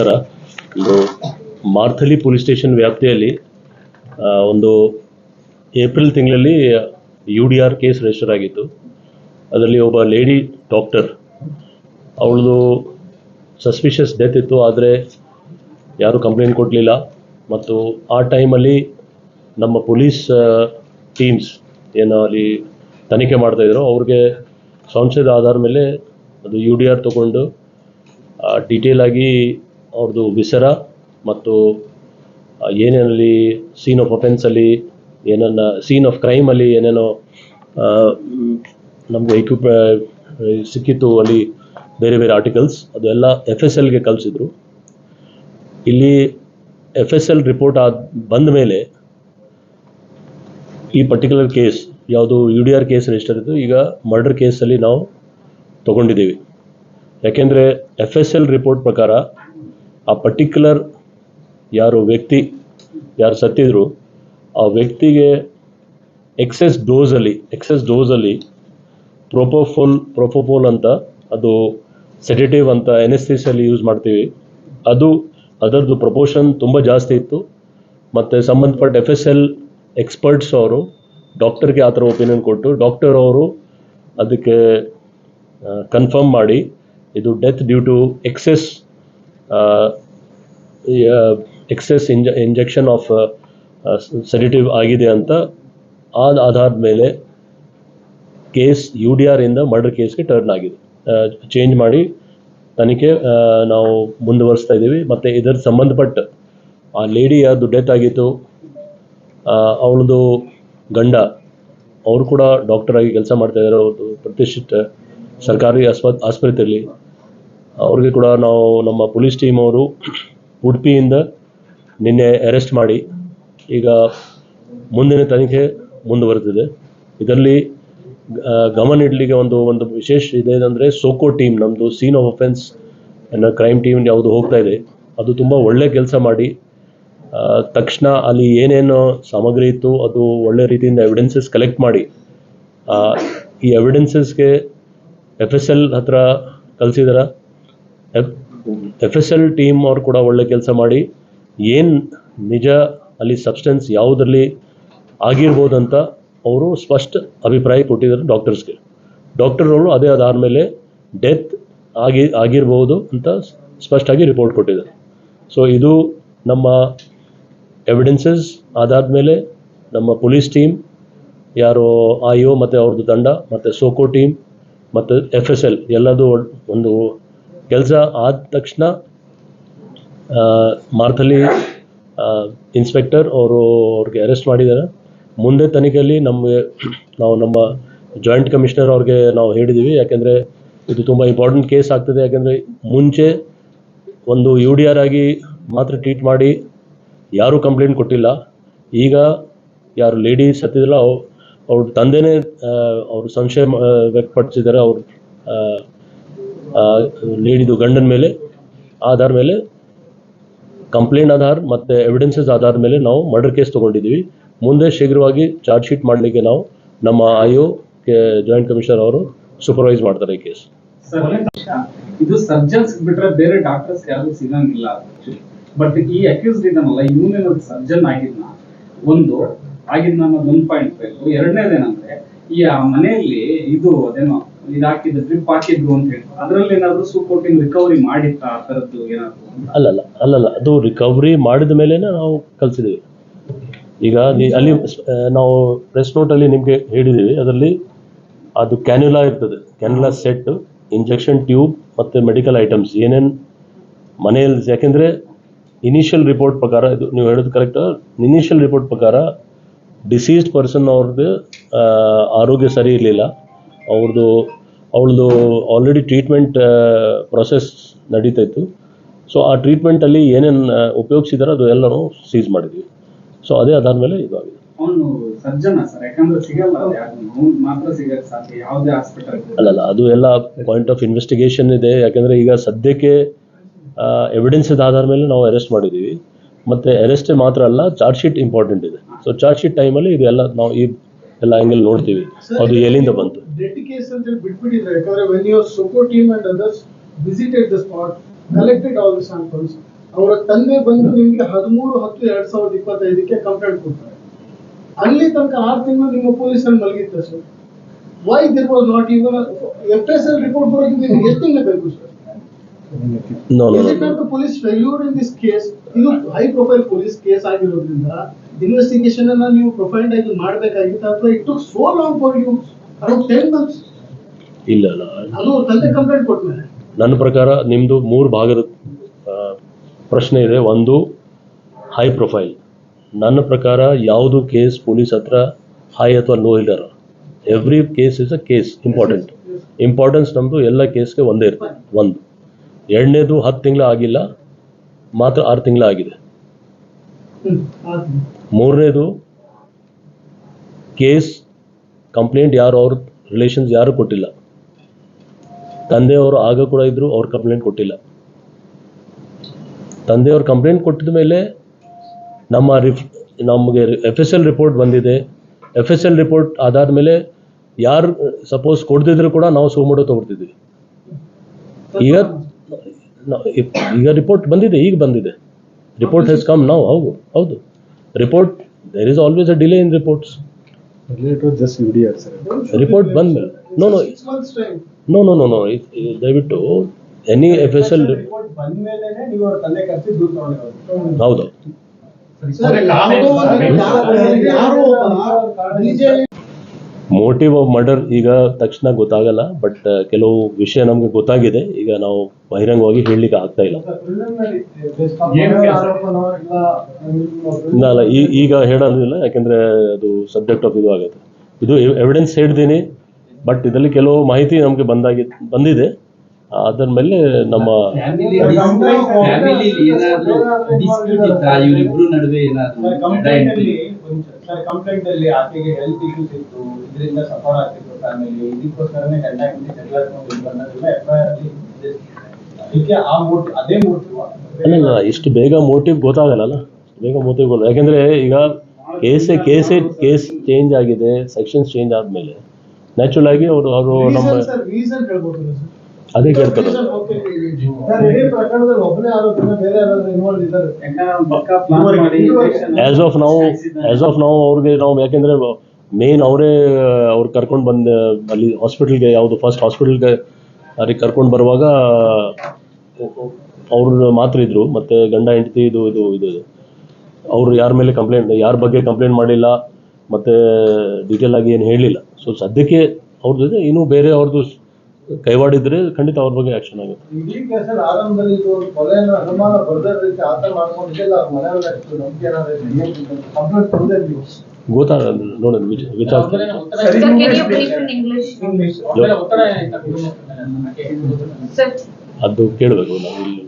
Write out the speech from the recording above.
ನಮಸ್ಕಾರ ಒಂದು ಮಾರ್ಥಲಿ police station ವ್ಯಾಪ್ತಿಯಲ್ಲಿ ಒಂದು ಏಪ್ರಿಲ್ ತಿಂಗಳಲ್ಲಿ U D R case register ಆಗಿತ್ತು. ಅದರಲ್ಲಿ ಒಬ್ಬ ಲೇಡಿ ಡಾಕ್ಟರ್, ಅವಳದು ಸಸ್ಪಿಷಿಯಸ್ ಡೆತ್ ಇತ್ತು, ಆದರೆ ಯಾರೂ ಕಂಪ್ಲೇಂಟ್ ಕೊಡಲಿಲ್ಲ. ಮತ್ತು ಆ ಟೈಮಲ್ಲಿ ನಮ್ಮ ಪೊಲೀಸ್ ಟೀಮ್ಸ್ ಏನು ಅಲ್ಲಿ ತನಿಖೆ ಮಾಡ್ತಾಯಿದ್ರು ಅವ್ರಿಗೆ ಸಂಶಯದ ಆಧಾರ ಮೇಲೆ ಅದು ಯು ಡಿ ಆರ್ ತೊಗೊಂಡು ಡೀಟೇಲ್ ಆಗಿ ಅವ್ರದ್ದು ವಿಸರ ಮತ್ತು ಏನೇನಲ್ಲಿ ಸೀನ್ ಆಫ್ ಅಫೆನ್ಸಲ್ಲಿ ಏನನ್ನ ಸೀನ್ ಆಫ್ ಕ್ರೈಮಲ್ಲಿ ಏನೇನೋ ನಮಗೆ ಎಕ್ವಿಪ್ ಸಿಕ್ಕಿತ್ತು ಅಲ್ಲಿ ಬೇರೆ ಬೇರೆ ಆರ್ಟಿಕಲ್ಸ್ ಅದೆಲ್ಲ ಎಫ್ ಎಸ್ ಎಲ್ಗೆ ಕಳಿಸಿದ್ರು. ಇಲ್ಲಿ ಎಫ್ ಎಸ್ ಎಲ್ ರಿಪೋರ್ಟ್ ಆದ, ಬಂದ ಮೇಲೆ ಈ ಪರ್ಟಿಕ್ಯುಲರ್ ಕೇಸ್ ಯಾವುದು U D R case register ಇತ್ತು, ಈಗ ಮರ್ಡರ್ ಕೇಸಲ್ಲಿ ನಾವು ತಗೊಂಡಿದ್ದೀವಿ. ಯಾಕೆಂದರೆ ಎಫ್ ಎಸ್ ಎಲ್ ರಿಪೋರ್ಟ್ ಪ್ರಕಾರ ಆ ಪರ್ಟಿಕ್ಯುಲರ್ ಯಾರು ವ್ಯಕ್ತಿ, ಯಾರು ಸತ್ತಿದ್ರು, ಆ ವ್ಯಕ್ತಿಗೆ ಎಕ್ಸೆಸ್ ಡೋಸಲ್ಲಿ ಎಕ್ಸೆಸ್ ಡೋಸಲ್ಲಿ ಪ್ರೊಪೋಫೋಲ್ ಪ್ರೊಪೋಫೋಲ್ ಅಂತ, ಅದು ಸೆಡೆಟಿವ್ ಅಂತ ಎನೆಸ್ಥಿಸಲ್ಲಿ ಯೂಸ್ ಮಾಡ್ತೀವಿ. ಅದು, ಅದರದ್ದು ಪ್ರೊಪೋಷನ್ ತುಂಬ ಜಾಸ್ತಿ ಇತ್ತು. ಮತ್ತು ಸಂಬಂಧಪಟ್ಟ ಎಫ್ ಎಸ್ ಎಲ್ ಎಕ್ಸ್ಪರ್ಟ್ಸ್ ಅವರು ಡಾಕ್ಟರ್ಗೆ ಆ ಥರ ಒಪಿನಿಯನ್ ಕೊಟ್ಟು ಡಾಕ್ಟರ್ ಅವರು ಅದಕ್ಕೆ ಕನ್ಫರ್ಮ್ ಮಾಡಿ, ಇದು death due to excess excess ಇಂಜ injection of sedative ಆಗಿದೆ ಅಂತ ಆದ ಆಧಾರದ ಮೇಲೆ ಕೇಸ್ ಯು ಡಿ ಆರ್ ಇಂದ ಮರ್ಡರ್ ಕೇಸ್ಗೆ ಟರ್ನ್ ಆಗಿದೆ. ಚೇಂಜ್ ಮಾಡಿ ತನಿಖೆ ನಾವು ಮುಂದುವರಿಸ್ತಾ ಇದ್ದೀವಿ. ಮತ್ತು ಇದರ ಸಂಬಂಧಪಟ್ಟ ಆ ಲೇಡಿ ಯಾರ್ದು ಡೆತ್ ಅವಳದು ಗಂಡ, ಅವರು ಕೂಡ ಡಾಕ್ಟರ್ ಆಗಿ ಕೆಲಸ ಮಾಡ್ತಾ ಇದ್ದಾರೆ. ಅವ್ರದ್ದು ಪ್ರತಿಷ್ಠಿತ ಸರ್ಕಾರಿ ಆಸ್ಪ, ಆಸ್ಪತ್ರೆಯಲ್ಲಿ ಅವ್ರಿಗೆ ಕೂಡ ನಾವು ನಮ್ಮ ಪೊಲೀಸ್ ಟೀಮ್ ಅವರು ಉಡುಪಿಯಿಂದ ನಿನ್ನೆ ಅರೆಸ್ಟ್ ಮಾಡಿ ಈಗ ಮುಂದಿನ ತನಿಖೆ ಮುಂದುವರೆದಿದೆ. ಇದರಲ್ಲಿ ಗಮನ ಇಡಲಿಕ್ಕೆ ಒಂದು ಒಂದು ವಿಶೇಷ ಇದೆ ಅಂದರೆ ಸೋಕೋ ಟೀಮ್ ನಮ್ಮದು ಸೀನ್ ಆಫ್ ಅಫೆನ್ಸ್ ಅನ್ನೋ ಕ್ರೈಮ್ ಟೀಮ್ ಯಾವುದು ಹೋಗ್ತಾ ಇದೆ. ಅದು ತುಂಬ ಒಳ್ಳೆ ಕೆಲಸ ಮಾಡಿ ತಕ್ಷಣ ಅಲ್ಲಿ ಏನೇನು ಸಾಮಗ್ರಿ ಇತ್ತು, ಅದು ಒಳ್ಳೆ ರೀತಿಯಿಂದ ಎವಿಡೆನ್ಸಸ್ ಕಲೆಕ್ಟ್ ಮಾಡಿ ಈ ಎವಿಡೆನ್ಸಸ್ಗೆ ಎಫ್ ಎಸ್ ಎಲ್ ಹತ್ರ ಕಳಿಸಿದಾರ. F F S L team ಅವ್ರು ಕೂಡ ಒಳ್ಳೆ ಕೆಲಸ ಮಾಡಿ ಏನು ನಿಜ, ಅಲ್ಲಿ ಸಬ್ಸ್ಟೆನ್ಸ್ ಯಾವುದರಲ್ಲಿ ಅಂತ ಅವರು ಸ್ಪಷ್ಟ ಅಭಿಪ್ರಾಯ ಕೊಟ್ಟಿದ್ದಾರೆ ಡಾಕ್ಟರ್ಸ್ಗೆ ಡಾಕ್ಟರ್ ಅವರು ಅದೇ ಅದಾದ ಮೇಲೆ ಡೆತ್ ಆಗಿ, ಆಗಿರ್ಬೋದು ಅಂತ ಸ್ಪಷ್ಟವಾಗಿ ರಿಪೋರ್ಟ್ ಕೊಟ್ಟಿದ್ದಾರೆ. ಸೊ ಇದು ನಮ್ಮ ಎವಿಡೆನ್ಸಸ್ ಅದಾದಮೇಲೆ ನಮ್ಮ ಪೊಲೀಸ್ ಟೀಮ್ ಯಾರು ಆಯೋ ಮತ್ತು ಅವ್ರದ್ದು ತಂಡ ಮತ್ತು ಸೋಕೋ ಟೀಮ್ ಮತ್ತು ಎಫ್ ಎಸ್ ಎಲ್ ಎಲ್ಲದೂ ಒಂದು ಕೆಲಸ ಆದ ತಕ್ಷಣ ಆ, ಮಾರ್ಥಲಿ ಇನ್ಸ್ಪೆಕ್ಟರ್ ಅವರು ಅವ್ರಿಗೆ ಅರೆಸ್ಟ್ ಮಾಡಿದ್ದಾರೆ. ಮುಂದೆ ತನಿಖೆಯಲ್ಲಿ ನಮಗೆ ನಾವು ನಮ್ಮ ಜಾಯಿಂಟ್ ಕಮಿಷನರ್ ಅವ್ರಿಗೆ ನಾವು ಹೇಳಿದ್ದೀವಿ ಯಾಕೆಂದರೆ ಇದು ತುಂಬ ಇಂಪಾರ್ಟೆಂಟ್ ಕೇಸ್ ಆಗ್ತದೆ. ಯಾಕೆಂದರೆ ಮುಂಚೆ ಒಂದು ಯು ಡಿ ಆರ್ ಆಗಿ ಮಾತ್ರ ಟ್ರೀಟ್ ಮಾಡಿ ಯಾರೂ ಕಂಪ್ಲೇಂಟ್ ಕೊಟ್ಟಿಲ್ಲ. ಈಗ ಯಾರು ಲೇಡಿ ಸತ್ತಿದ್ರಲ್ಲ ಅವ್ ಅವ್ರ ತಂದೆನೇ ಅವರು ಸಂಶಯ ವ್ಯಕ್ತಪಡಿಸಿದ್ದಾರೆ. ಅವ್ರ ಲೇಡಿದು ಗಂಡನ ಮೇಲೆ, ಆಧಾರ ಮೇಲೆ, ಕಂಪ್ಲೇಂಟ್ ಆಧಾರ ಮತ್ತು ಎವಿಡೆನ್ಸಸ್ ಆಧಾರ ಮೇಲೆ ನಾವು ಮರ್ಡರ್ ಕೇಸ್ ತೊಗೊಂಡಿದ್ದೀವಿ. ಮುಂದೆ ಶೀಘ್ರವಾಗಿ ಚಾರ್ಜ್ ಶೀಟ್ ಮಾಡಲಿಕ್ಕೆ ನಾವು ನಮ್ಮ ಒ ಜಾಯಿಂಟ್ ಕಮಿಷನರ್ ಅವರು ಸೂಪರ್ವೈಸ್ ಮಾಡ್ತಾರೆ ಈ ಕೇಸ್ ಇದು ಸರ್ಜನ್ಸ್ ಬಿಟ್ರೆ ಬೇರೆ ಡಾಕ್ಟರ್ಸ್ ಯಾರು ಸಿಗಂಗಿಲ್ಲ. ಬಟ್ ಈ ಅಕ್ಯೂಸ್ಡ್ ಇದನ್ನಲ್ಲ ಇವನೇನಾದ್ರು ಸರ್ಜನ್ ಆಗಿದ್ನ ಒಂದು ಆಗಿದ್ನ ಅನ್ನೋದು ಒಂದು ಪಾಯಿಂಟ್ ಬೇಕು ಎರಡನೇದೇನಂದ್ರೆ, ಈ ಮನೆಯಲ್ಲಿ ಇದು ಅದೇನೋ ಇದು ಹಾಕಿದ್ದು ಡ್ರಿಪ್ ಹಾಕಿದ್ರು ಅಂತ ಹೇಳಿ ಅದರಲ್ಲಿ ಏನಾದ್ರು ಸೂಪೋರ್ಟಿಂಗ್ ರಿಕವರಿ ಮಾಡಿತ್ತ ಆ ತರದ್ದು ಏನಾದ್ರು? ಅಲ್ಲಲ್ಲ ಅಲ್ಲಲ್ಲ, ಅದು ರಿಕವರಿ ಮಾಡಿದ ಮೇಲೆ ನಾವು ಕಲಿಸಿದ್ದೀವಿ ಈಗ ಅಲ್ಲಿ ನಾವು ಪ್ರೆಸ್ ನೋಟಲ್ಲಿ ನಿಮಗೆ ಹೇಳಿದ್ದೀವಿ ಅದರಲ್ಲಿ ಅದು ಕ್ಯಾನ್ಯುಲಾ ಇರ್ತದೆ. ಕ್ಯಾನ್ಯುಲಾ ಸೆಟ್ ಇಂಜೆಕ್ಷನ್ ಟ್ಯೂಬ್ ಮತ್ತು ಮೆಡಿಕಲ್ ಐಟಮ್ಸ್ ಏನೇನು ಮನೆಯಲ್ಲಿ, ಯಾಕೆಂದ್ರೆ ಇನಿಷಿಯಲ್ ರಿಪೋರ್ಟ್ ಪ್ರಕಾರ, ಇದು ನೀವು ಹೇಳೋದು ಕರೆಕ್ಟ್ ಇನಿಷಿಯಲ್ ರಿಪೋರ್ಟ್ ಪ್ರಕಾರ ಡಿಸೀಸ್ಡ್ ಪರ್ಸನ್ ಅವ್ರದ್ದು ಆರೋಗ್ಯ ಸರಿ ಇರಲಿಲ್ಲ. ಅವ್ರದ್ದು ಅವಳದು ಆಲ್ರೆಡಿ ಟ್ರೀಟ್ಮೆಂಟ್ ಪ್ರೊಸೆಸ್ ನಡೀತಾ ಇತ್ತು. ಸೊ ಆ ಟ್ರೀಟ್ಮೆಂಟಲ್ಲಿ ಏನೇನು ಉಪಯೋಗಿಸಿದಾರೋ ಅದು ಎಲ್ಲನೂ ಸೀಸ್ ಮಾಡಿದ್ವಿ. ಸೊ ಅದೇ ಅದಾದಮೇಲೆ ಇದಾಗಿದೆ. ಅವನು ಸರ್ಜನ್ ಸರ್ ಯಾಕಂದ್ರೆ ಸಿಗಲ್ಲ ಅದು ಮಾತ್ರ ಸಿಗಕ್ಕೆ ಸಾಧ್ಯ ಯಾವುದೇ ಹಾಸ್ಪಿಟಲ್ ಅಲ್ಲಲ್ಲ ಅದು ಎಲ್ಲ ಪಾಯಿಂಟ್ ಆಫ್ ಇನ್ವೆಸ್ಟಿಗೇಷನ್ ಇದೆ. ಯಾಕಂದ್ರೆ ಈಗ ಸದ್ಯಕ್ಕೆ ಎವಿಡೆನ್ಸ್ ಆಧಾರ ಮೇಲೆ ನಾವು ಅರೆಸ್ಟ್ ಮಾಡಿದ್ದೀವಿ ಮತ್ತು ಅರೆಸ್ಟ್ ಮಾತ್ರ ಅಲ್ಲ ಚಾರ್ಜ್ ಶೀಟ್ ಇಂಪಾರ್ಟೆಂಟ್ ಇದೆ. ಸೊ ಚಾರ್ಜ್ ಶೀಟ್ ಟೈಮಲ್ಲಿ ಇದೆಲ್ಲ ನಾವು ಈ ಎಲ್ಲ ಆ್ಯಂಗಲ್ ನೋಡ್ತೀವಿ. ಅದು ಎಲ್ಲಿಂದ ಬಂತು? ಡೆತ್ ಕೇಸ್ ಅಂತ ಹೇಳಿ ಬಿಟ್ಬಿಟ್ಟಿದ್ರೆ ಯಾಕಂದ್ರೆ when your SOCO team and others visited the spot collected all the samples ಅವರ ತಂದೆ ಬಂದು ನಿಮ್ಗೆ ಹದಿಮೂರು ಹತ್ತು ಎರಡ್ ಸಾವಿರದ ಇಪ್ಪತ್ತೈದಕ್ಕೆ ಕಂಪ್ಲೇಂಟ್ ಕೊಡ್ತಾರೆ ಅಲ್ಲಿ ತನಕ ಆರು ತಿಂಗಳು ನಿಮ್ಮ ಪೊಲೀಸಲ್ಲಿ ಮಲಗಿತ್ತು sir why there was not even F S L report ನಿಮ್ಗೆ ಎಷ್ಟು ತಿಂಗಳು ಬೇಕು sir no no in this case the police failure in this case? ಇದು ಹೈ ಪ್ರೊಫೈಲ್ ಪೊಲೀಸ್ ಕೇಸ್ ಆಗಿರೋದ್ರಿಂದ ಇನ್ವೆಸ್ಟಿಗೇಷನ್ ಅನ್ನ ನೀವು ಪ್ರೊಫೈಲ್ಡ್ ಆಗಿ ಮಾಡಬೇಕಾಗಿತ್ತು ಅಥವಾ it took so long for you ಇಲ್ಲ ನನ್ನ ಪ್ರಕಾರ ನಿಮ್ಮದು ಮೂರು ಭಾಗದ ಪ್ರಶ್ನೆ ಇದೆ. ಒಂದು ಹೈ ಪ್ರೊಫೈಲ್ ನನ್ನ ಪ್ರಕಾರ ಯಾವುದು ಕೇಸ್ ಪೊಲೀಸ್ ಹತ್ರ ಹೈ ಅಥವಾ low ಇಲ್ಲರ every case is a case important importance ನಮ್ಮದು ಎಲ್ಲ ಕೇಸ್ಗೆ ಒಂದೇ ಇರ್ತದೆ ಒಂದು. ಎರಡನೇದು ಹತ್ತು ತಿಂಗಳ ಆಗಿಲ್ಲ ಮಾತ್ರ ಆರು ತಿಂಗಳ ಆಗಿದೆ. ಮೂರನೇದು ಕೇಸ್ ಕಂಪ್ಲೇಂಟ್ ಯಾರು, ಅವ್ರ ರಿಲೇಷನ್ಸ್ ಯಾರು ಕೊಟ್ಟಿಲ್ಲ. ತಂದೆಯವರು ಆಗ ಕೂಡ ಇದ್ರು, ಅವ್ರ ಕಂಪ್ಲೇಂಟ್ ಕೊಟ್ಟಿಲ್ಲ. ತಂದೆಯವರು ಕಂಪ್ಲೇಂಟ್ ಕೊಟ್ಟಿದ ಮೇಲೆ ನಮ್ಮ ರಿಫ್ ನಮಗೆ ಎಫ್ ಎಸ್ ಎಲ್ ರಿಪೋರ್ಟ್ ಬಂದಿದೆ. ಎಫ್ ಎಸ್ ಎಲ್ ರಿಪೋರ್ಟ್ ಆಧಾರ ಮೇಲೆ ಯಾರು ಸಪೋಸ್ ಕೊಡ್ದಿದ್ರು ಕೂಡ ನಾವು ಸೋಮೋಟೋ ತಗೊಳ್ತಿದ್ವಿ. ಈಗ ಈಗ ರಿಪೋರ್ಟ್ ಬಂದಿದೆ, ಈಗ ಬಂದಿದೆ. ರಿಪೋರ್ಟ್ ಹೆಸ್ ಕಮ್ ನಾವು ಹೌದು ಹೌದು. Report there is always a delay in reports It was just UDR, sir. Don't show Report me ಬಂದ್ಮೇಲೆ. No, no. Six months time. No no no no ದಯವಿಟ್ಟು any F S L report ಬಂದ್ಮೇಲೆ ನೀವು ಅವ್ರ ತಂದೆ ಕರ್ಸಿ ದೂರ ತಗೊಂಡಿರೋದು ಹೌದು ಸರ್, ಯಾವುದೋ ಒಂದು ಯಾರೋ- ಯಾರೋ ಒಬ್ಬ BJP ಮೋಟಿವ್ ಆಫ್ ಮರ್ಡರ್ ಈಗ ತಕ್ಷಣ ಗೊತ್ತಾಗಲ್ಲ ಬಟ್ ಕೆಲವು ವಿಷಯ ನಮಗೆ ಗೊತ್ತಾಗಿದೆ. ಈಗ ನಾವು ಬಹಿರಂಗವಾಗಿ ಹೇಳಲಿಕ್ಕೆ ಆಗ್ತಾ ಇಲ್ಲ. ಇಲ್ಲ ಈಗ ಹೇಳೋದಿಲ್ಲ ಯಾಕೆಂದ್ರೆ ಅದು ಸಬ್ಜೆಕ್ಟ್ ಆಫ್ ಇದು ಆಗುತ್ತೆ. ಇದು ಎವಿಡೆನ್ಸ್ ಹೇಳ್ತೀನಿ ಬಟ್ ಇದರಲ್ಲಿ ಕೆಲವು ಮಾಹಿತಿ ನಮಗೆ ಬಂದಾಗಿ ಬಂದಿದೆ. ಅದರ ಮೇಲೆ ನಮ್ಮ ಅಲ್ಲ ಇಷ್ಟು ಬೇಗ ಮೋಟಿವ್ ಗೊತ್ತಾಗಲ್ಲ ಬೇಗ ಮೋಟಿವ್ ಗೊತ್ತ ಯಾಕೆಂದ್ರೆ ಈಗ ಕೇಸ್ ಕೇಸ್ ಕೇಸ್ ಚೇಂಜ್ ಆಗಿದೆ ಸೆಕ್ಷನ್ಸ್ ಚೇಂಜ್ ಆದಮೇಲೆ. ನ್ಯಾಚುರಲ್ ಆಗಿ ಅವರು ಅವರು ನಮ್ಮ ಅದೇ ಕೇಳ್ತಾರೆ. ಆಸ್ ಆಫ್ ನಾವು ಆಸ್ ಆಫ್ ನಾವು ಅವ್ರಿಗೆ ನಾವು ಯಾಕೆಂದ್ರೆ ಮೇನ್ ಅವರೇ ಅವ್ರು ಕರ್ಕೊಂಡು ಬಂದ ಅಲ್ಲಿ ಹಾಸ್ಪಿಟಲ್ಗೆ ಯಾವುದು ಫಸ್ಟ್ ಹಾಸ್ಪಿಟಲ್ಗೆ ಅವ್ರಿಗೆ ಕರ್ಕೊಂಡು ಬರುವಾಗ ಅವ್ರು ಮಾತ್ರ ಇದ್ರು ಮತ್ತೆ ಗಂಡ ಹೆಂಡತಿ ಇದು ಇದು ಇದು ಅವರು ಯಾರ ಮೇಲೆ ಕಂಪ್ಲೇಂಟ್ ಯಾರ ಬಗ್ಗೆ ಕಂಪ್ಲೇಂಟ್ ಮಾಡಿಲ್ಲ ಮತ್ತೆ ಡೀಟೇಲ್ ಆಗಿ ಏನು ಹೇಳಿಲ್ಲ. ಸೊ ಸದ್ಯಕ್ಕೆ ಅವ್ರದ್ದು ಇದೆ ಇನ್ನೂ ಬೇರೆ ಅವ್ರದ್ದು ಕೈವಾಡಿದ್ರೆ ಖಂಡಿತ ಅವ್ರ ಬಗ್ಗೆ ಆಕ್ಷನ್ ಆಗುತ್ತೆ. ಗೊತ್ತಾಗಲ್ಲ ನೋಡೋಣ ವಿಚ ವಿಚಾರ ಅದು ಕೇಳಬೇಕು ನಾವು ಇಲ್ಲಿ